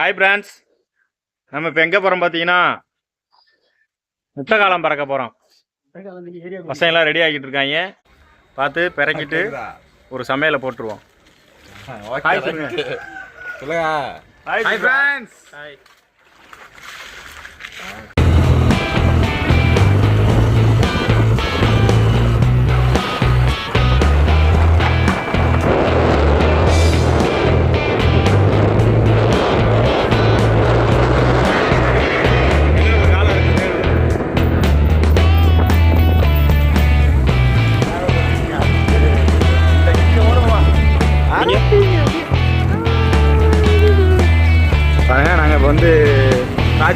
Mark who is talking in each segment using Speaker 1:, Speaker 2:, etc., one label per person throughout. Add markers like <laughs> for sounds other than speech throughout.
Speaker 1: Hi France நம்ம இப்போ எங்கே போகிறோம் பார்த்தீங்கன்னா முட்டை காலம் பறக்க போகிறோம் பசங்க எல்லாம் ரெடி ஆகிட்டு இருக்காங்க. பார்த்து பிறக்கிட்டு ஒரு சமையலை போட்டுருவோம். ஹாய் சொல்லுங்க. ஹாய் பிரான்ஸ் ஹாய்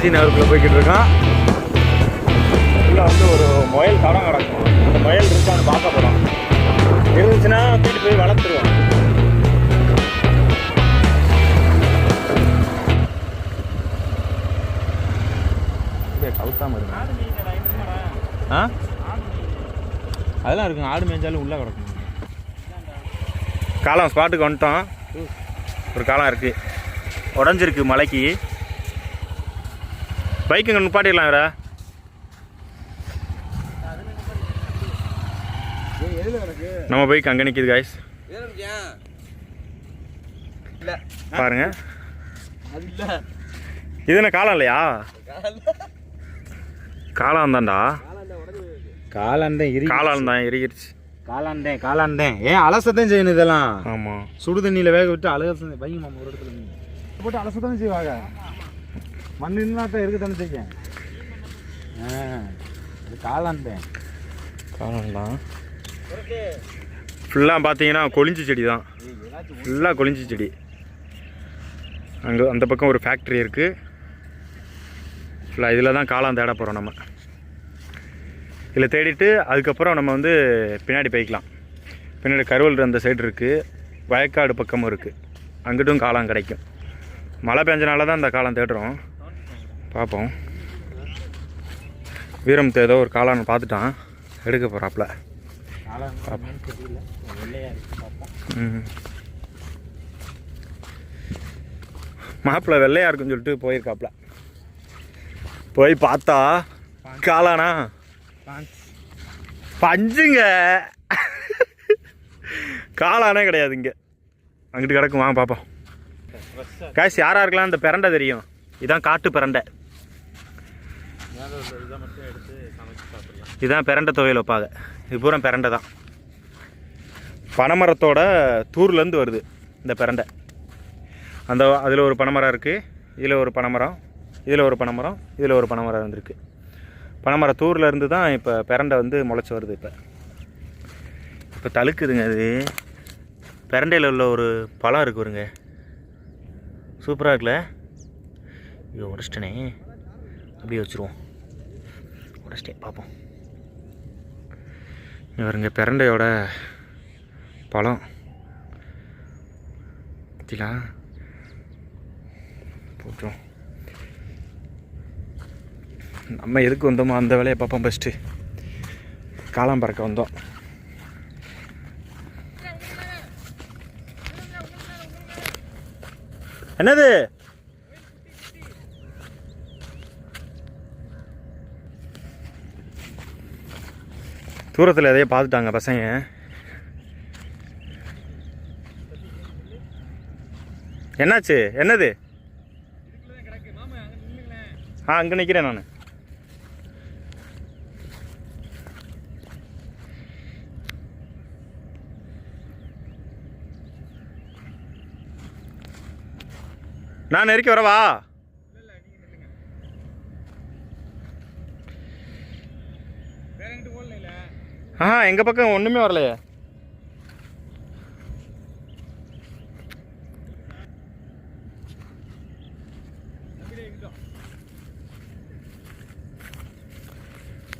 Speaker 1: காசி நகருக்குள்ளே போய்கிட்டு இருக்கோம் உள்ள வந்து ஒரு முயல் தடம் கிடக்கும். அந்த முயல் இருக்கான்னு பார்க்க போகிறோம் இருந்துச்சுன்னா தூக்கிட்டு போய் வளர்த்துருவோம். கவுத்தாம இருக்கு. ஆ? அதெல்லாம் இருக்குங்க ஆடு மேய்ஞ்சாலும் உள்ளே கிடக்கும். காலம் ஸ்பாட்டுக்கு வந்துட்டோம். ஒரு காலம் இருக்குது உடஞ்சிருக்கு மலைக்கு. பைக் இங்கே நிப்பாட்டிடலாம் வேற நம்ம பைக் அங்கே நிற்கிது காய்ஸ் பாருங்க. இது என்ன காலம் இல்லையா? காலம் தான்டா
Speaker 2: காலாண்டேன் இரு.
Speaker 1: காலம் தான் இறுகிருச்சு
Speaker 2: காலாண்டேன் காலாண்டேன் ஏன் அலசத்தான் செய்யணும் இதெல்லாம்?
Speaker 1: ஆமாம்
Speaker 2: சுடு தண்ணியில் வேக விட்டு அலச வைங்க மாமா ஒரு இடத்துல. போட்டு அலசத்தானே செய்வாங்க. மண் இருந்தால் இருக்கத்தானே செய்ய? ஆ இது
Speaker 1: காலம் தான். ஃபுல்லாக பார்த்தீங்கன்னா கொளிஞ்சி செடி தான். ஃபுல்லாக கொளிஞ்சி செடி. அங்கே அந்த பக்கம் ஒரு ஃபேக்ட்ரி இருக்குது ஃபுல்லாக இதில் தான் காளான் தேட போகிறோம் நம்ம. இதில் தேடிட்டு அதுக்கப்புறம் நம்ம வந்து பின்னாடி போய்க்கலாம். பின்னாடி கருவல் அந்த சைடு இருக்குது வயக்காடு பக்கமும் இருக்குது அங்கிட்டும் காளான் கிடைக்கும். மழை பெஞ்சனால தான் இந்த காளான் தேடுறோம். பார்ப்போம். வீரம் ஏதோ ஒரு காளான் பார்த்துட்டான். எடுக்க போகிறாப்புல மாப்பிள்ளை வெள்ளையா இருக்குன்னு சொல்லிட்டு போயிருக்காப்புல. போய் பார்த்தா காளானா? பஞ்சுங்க. காளானே கிடையாது இங்கே. அங்கிட்டு கிடக்கும். வாங்க பார்ப்போம். காசு யாரா இருக்கலாம்? இந்த பிரண்டை தெரியும். இதான் காட்டு இதுதான்
Speaker 2: இதை மட்டும் எடுத்து சமைச்சு சாப்பிடலாம்
Speaker 1: துவையல் வைப்பாங்க இது பூரா பிரண்டை தான். பனைமரத்தோட தூர்லேருந்து வருது இந்த பிரண்டை அந்த அதில் ஒரு பனைமரம் இருக்குது இதில் ஒரு பனைமரம் இதில் ஒரு பனைமரம் இதில் ஒரு பனைமரம் இருந்திருக்கு. பனைமர தூர்லேருந்து தான் இப்போ பிரண்டை வந்து முளைச்சி வருது இப்போ. இப்போ தழுக்குதுங்க அது. பிரண்டையில் உள்ள ஒரு பழம் இருக்கு வருங்க சூப்பராக இருக்குல்ல? ஐயோ உடச்சிட்டனே. அப்படியே வச்சுருவோம். உடச்சிட்டே பார்ப்போம். இவருங்க பிரண்டையோட பழம். பார்த்தீங்களா போட்டோம் நம்ம எதுக்கு வந்தோமோ அந்த வேலையை பார்ப்போம் ஃபஸ்ட்டு காளாம் பறக்க வந்தோம். என்னது? தூரத்தில் எதையோ பார்த்துட்டாங்க பசங்க. என்னாச்சு? என்னது? ஆ அங்கே நிற்கிறேன் நான். நான் நெருக்கி வரவா? ஆஹா எங்கள் பக்கம் ஒன்றுமே வரலையே.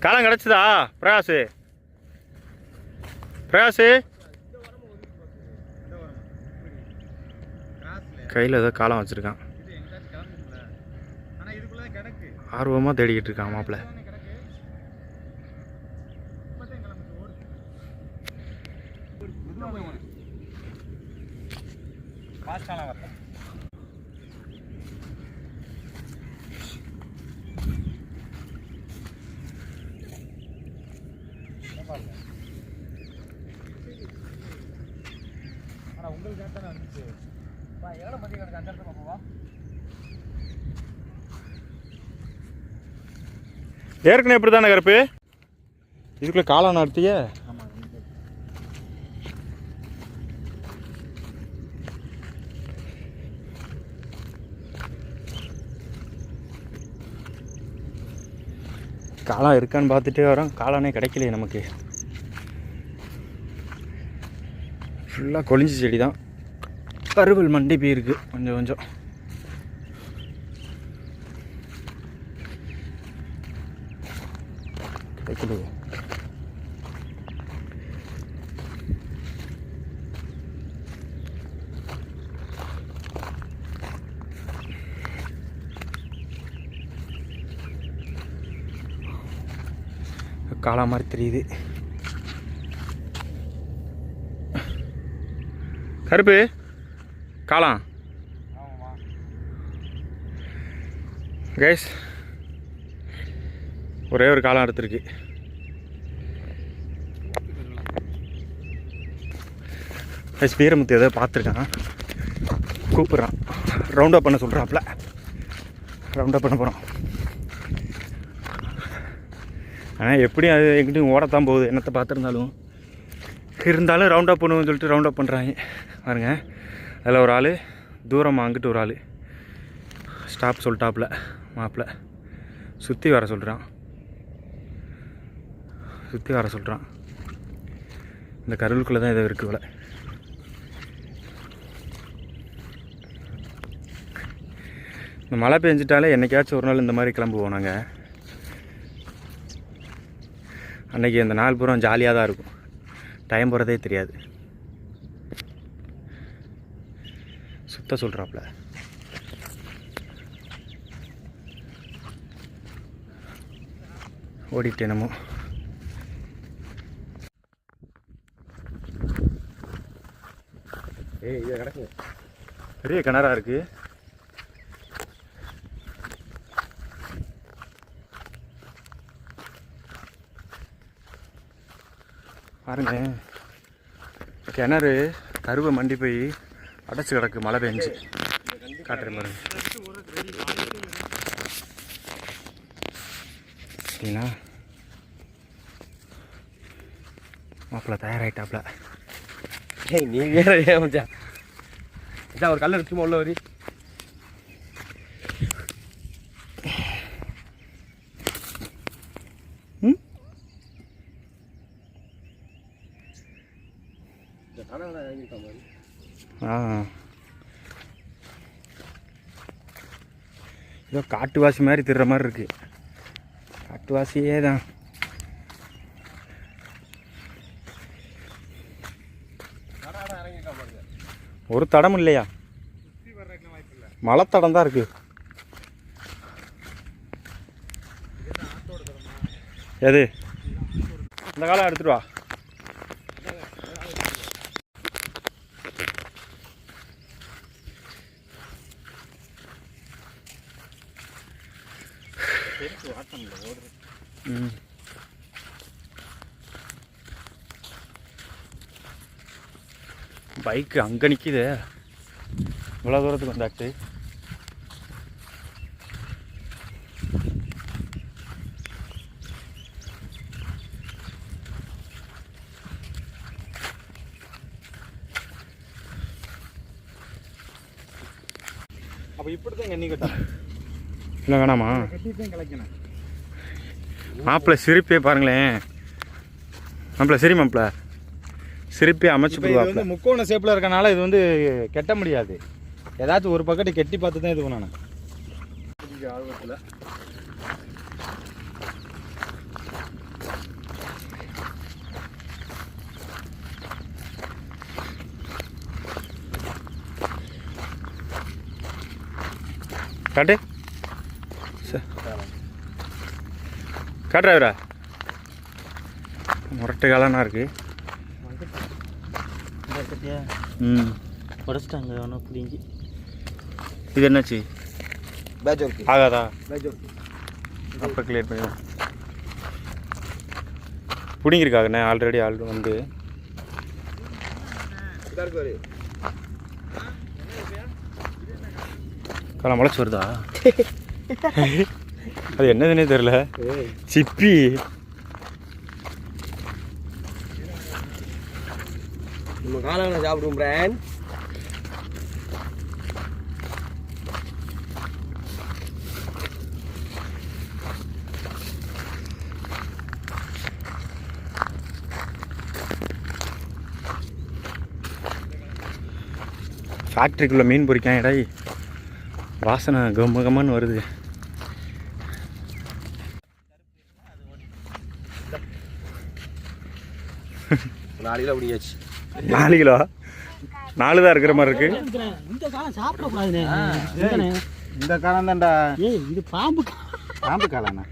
Speaker 1: காலம் கிடச்சிதா பிரகாஷ்? பிரகாஷ்? கையில் ஏதோ காலம் வச்சுருக்கான். ஆர்வமாக தேடிக்கிட்டு இருக்கான் மாப்பிள்ள.
Speaker 2: ஃபாஸ்ட்டான வரலாம் ஆனால் உங்களுக்கு தானே வந்துச்சு. பா எவ்வளோ மதியம் அந்த இடத்துல பார்ப்போம்
Speaker 1: ஏற்கனவே எப்படி தானே கருப்பு? இதுக்குள்ளே காலம் நடத்திய? காளான் இருக்கான்னு பார்த்துட்டே வரோம். காளானே கிடைக்கலையே நமக்கு. ஃபுல்லாக கொழிஞ்சி செடி தான் கருவல் மண்டி போயிருக்கு. கொஞ்சம் கொஞ்சம். கிடைக்கலையே. காளா மாதிரி தெரியுது. கருப்பு காளான்
Speaker 2: ஆமாம்மா
Speaker 1: கைஸ் ஒரே ஒரு காலம் எடுத்துருக்கு. கைஸ் வீரமுத்து ஏதோ பார்த்துருக்கான். கூப்பிட்றான். ரவுண்ட் அப் பண்ண சொல்கிறாப்புல ரவுண்ட் அப் பண்ண போகிறோம் ஆனால் எப்படியும் அது எங்கிட்டையும் ஓடத்தான் போகுது. என்னத்தை பார்த்துருந்தாலும். இருந்தாலும் ரவுண்ட் அப் பண்ணுவோம்னு சொல்லிட்டு ரவுண்ட் அப் பண்ணுறாங்க பாருங்க. அதில் ஒரு ஆள் தூரமாக அங்கிட்டு ஒரு ஆள். ஸ்டாப் சொல்லிட்டாப்புல மாப்பிள்ள சுற்றி வர சொல்கிறான் சுற்றி வர சொல்கிறான் இந்த கருவுக்குள்ளே தான் ஏதோ இருக்குது இந்த மழை பெஞ்சிட்டாலே என்னைக்காச்சும் ஒரு நாள் இந்த மாதிரி கிளம்புவோம் நாங்கள் அன்றைக்கி அந்த நாள் பூரா ஜாலியாக தான் இருக்கும். டைம் போகிறதே தெரியாது. சுத்த சொல்கிறாப்புல ஓடிட்டு என்னமோ.
Speaker 2: ஏய் இதை கிடக்கு.
Speaker 1: பெரிய கிணறா இருக்குது பாருங்க. கிணறு கருவை மண்டி போய் அடைச்சி கிடக்கு மழை பெஞ்சு. காட்டுறேன் பாருங்க. சரிங்களா மாப்பிள்ள தயாராகிட்டாப்ல
Speaker 2: ஏய் நீ வேற ஏன் மச்சான்? ஒரு கல் இருக்குமா உள்ள வரி
Speaker 1: ம்
Speaker 2: இந்த கனவுல வாங்கியிருக்க மாதிரி
Speaker 1: ஆ ஏதோ காட்டுவாசி மாதிரி திடுற மாதிரி இருக்குது காட்டுவாசியே தான். ஒரு தடம் இல்லையா? மழை தடம் தான் இருக்கு. எது? இந்த காலம் எடுத்துட்டு வா. பெருசு வாட்டம் இல்லை ம். பைக்கு அங்கே நிற்கிது இவ்வளோ தூரத்துக்கு வந்தாச்சு.
Speaker 2: அப்போ இப்படி தான் எண்ணி கட்டணும்
Speaker 1: இல்லை வேணாமா? மாப்பிள்ளை சிரிப்பே பாருங்களேன். மாப்பிள்ளை சரி மாப்பிள்ளை. சிரிப்பே அமைச்சு
Speaker 2: வந்து முக்கோண ஷேப்பில் இருக்கனால இது வந்து கெட்ட முடியாது. ஏதாச்சும் ஒரு பக்கெட்டு கெட்டி பார்த்து தான் இது பண்ணணும். ஆர்வத்தில்
Speaker 1: காட்டு. காட்டுறாவிரா முரட்டு காலனா இருக்கு. ம்.
Speaker 3: உடச்சிட்டாங்க அவனை பிடிங்கி.
Speaker 1: இது என்னாச்சு? ஆகாதா? அப்போ கிளியர் பண்ணிடலாம் பிடிங்கிருக்காங்கண்ணே ஆல்ரெடி ஆள் வந்து. காலம் முளைச்சி வருதா? <laughs> அது என்னதுன்னே தெரில சிப்பி.
Speaker 4: நம்ம காளான சாப்பிடுவோம் பிரான்.
Speaker 1: ஃபேக்ட்ரிக்குள்ளே மீன் பொறிக்கான் இடை வாசனை கம்ம கம்மன்னு வருது.
Speaker 4: நாலு கிலோ பிடிக்காச்சு
Speaker 1: நாலு கிலோ? நாலு தான் இருக்கிற மாதிரி இருக்கு.
Speaker 3: இந்த காலம் சாப்பிடக்கூடாதுண்ணே.
Speaker 2: இந்த காலம் தான்டா
Speaker 3: ஏய் இது பாம்பு கா-
Speaker 2: பாம்பு காளாண்ணா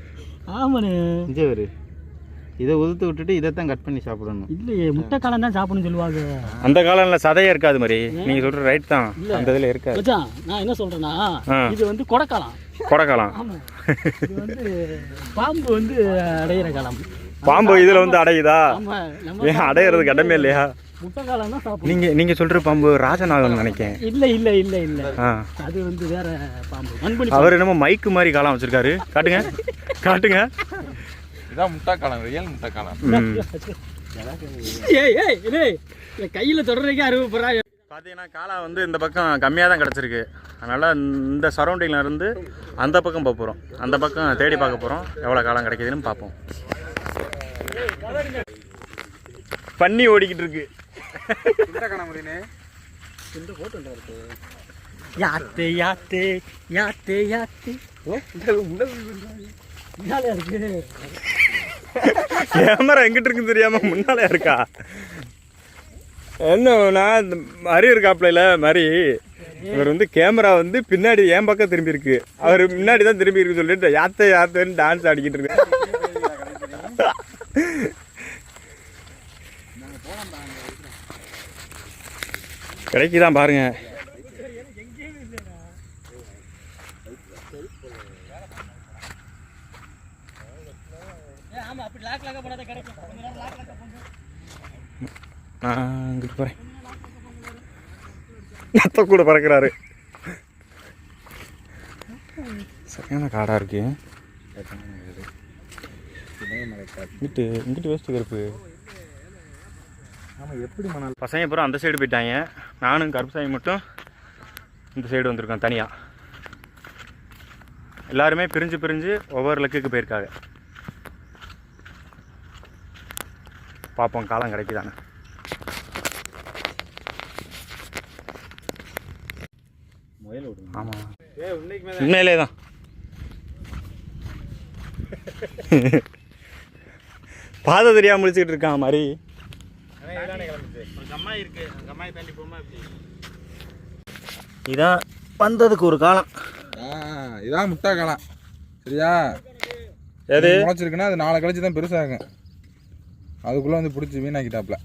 Speaker 3: ஆமாண்ணே.
Speaker 2: இங்கே வரு. இதை உதுத்து விட்டுட்டு இதை தான் கட் பண்ணி சாப்பிடணும்.
Speaker 3: இல்லையே முட்டை காலம் தான் சாப்பிடணும்னு சொல்லுவாங்க.
Speaker 1: அந்த காலம்ல சதையே இருக்காது மாதிரி நீங்கள் சொல்கிற ரைட் தான். அந்த இதில் இருக்காது.
Speaker 3: நான் என்ன சொல்றேன்னா. இது வந்து கொடைக்காலம்
Speaker 1: கொடைக்காலம்
Speaker 3: ஆமா. இது வந்து பாம்பு வந்து அடையிற காலம்.
Speaker 1: பாம்பு இதில் வந்து அடையுதா? ஏன் அடையிறதுக்கு இடமே இல்லையா?
Speaker 3: முட்டை காலம்
Speaker 1: நீங்கள் நீங்கள் சொல்கிற பாம்பு ராஜநாகன் நினைக்கேன்
Speaker 3: இல்ல இல்ல இல்ல இல்ல.
Speaker 1: ஆ.
Speaker 3: அது வந்து வேற பாம்பு.
Speaker 1: அவர் என்னமோ மைக்கு மாதிரி காலம் வச்சிருக்காரு. காட்டுங்க. காட்டுங்க.
Speaker 2: இதான் முட்டைக்காலம் ரியல் முட்டைக்காலம்
Speaker 1: ம்.
Speaker 3: ஏய் ஏய் கையில தொடர்றதுக்கே அறுபது
Speaker 1: பார்த்தீங்கன்னா காளா வந்து இந்த பக்கம் கம்மியாக தான் கிடச்சிருக்கு. அதனால் இந்த சரௌண்டிங்கில் இருந்து அந்த பக்கம் போக போகிறோம் அந்த பக்கம் தேடி பார்க்க போகிறோம் எவ்வளோ காலம் கிடைக்குதுன்னு பார்ப்போம். பன்னி ஓடிக்கிட்டு இருக்கு.
Speaker 3: யாத்தே யாத்தே யாத்தே யாத்தே.
Speaker 1: கேமரா எங்கிட்டு இருக்குன்னு தெரியாம முன்னாலே இருக்கா? என்ன நான் இந்த மரி இருக்காப்ல மரி. இவர் வந்து கேமரா வந்து பின்னாடி என் பக்கம் திரும்பி இருக்கு. அவர் முன்னாடி தான் திரும்பி இருக்கு சொல்லிட்டு யாத்த யாத்தன்னு டான்ஸ் ஆடிக்கிட்டு இருக்கு.
Speaker 3: லாக்க போங்க
Speaker 1: நான் இங்கிட்டு போகிறேன் நத்த கூட பறக்கிறாரு. சரியான காடாக இருக்கு. இங்கிட்டு இங்கிட்டு வேஸ்ட்டு கருப்பு.
Speaker 2: ஆமாம் எப்படி மணல்?
Speaker 1: பசங்க பூரா அந்த சைடு போயிட்டாங்க. நானும் கருப்புசாமி மட்டும் இந்த சைடு வந்திருக்கோம் தனியாக எல்லாருமே பிரிஞ்சு பிரிஞ்சு ஒவ்வொரு லக்குக்கு போயிருக்காங்க. பார்ப்போம் காலம் கிடைக்குதானே. ஆமாம் உண்மையிலே தான். பாதை தெரியாம முடிச்சுக்கிட்டு இருக்கான் மாதிரி இதான் வந்ததுக்கு ஒரு காலம்.
Speaker 5: இதான் முட்டைக்காலம் சரியா?
Speaker 1: எது?
Speaker 5: முளைச்சிருக்குன்னா அது நாளை கழிச்சு தான் பெருசாகும். அதுக்குள்ளே வந்து பிடிச்சி வீணாக்கிட்டாப்ல.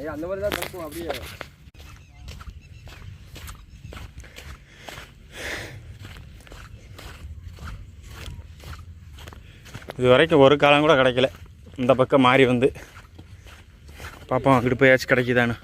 Speaker 4: ஏய் அந்த மாதிரி தான் பறக்கும் அப்படியே.
Speaker 1: இது வரைக்கும் ஒரு காலம் கூட கிடைக்கல. இந்த பக்கம் மாறி வந்து. பார்ப்போம் அங்கிட்டு போயாச்சும் கிடைக்குதான்னு.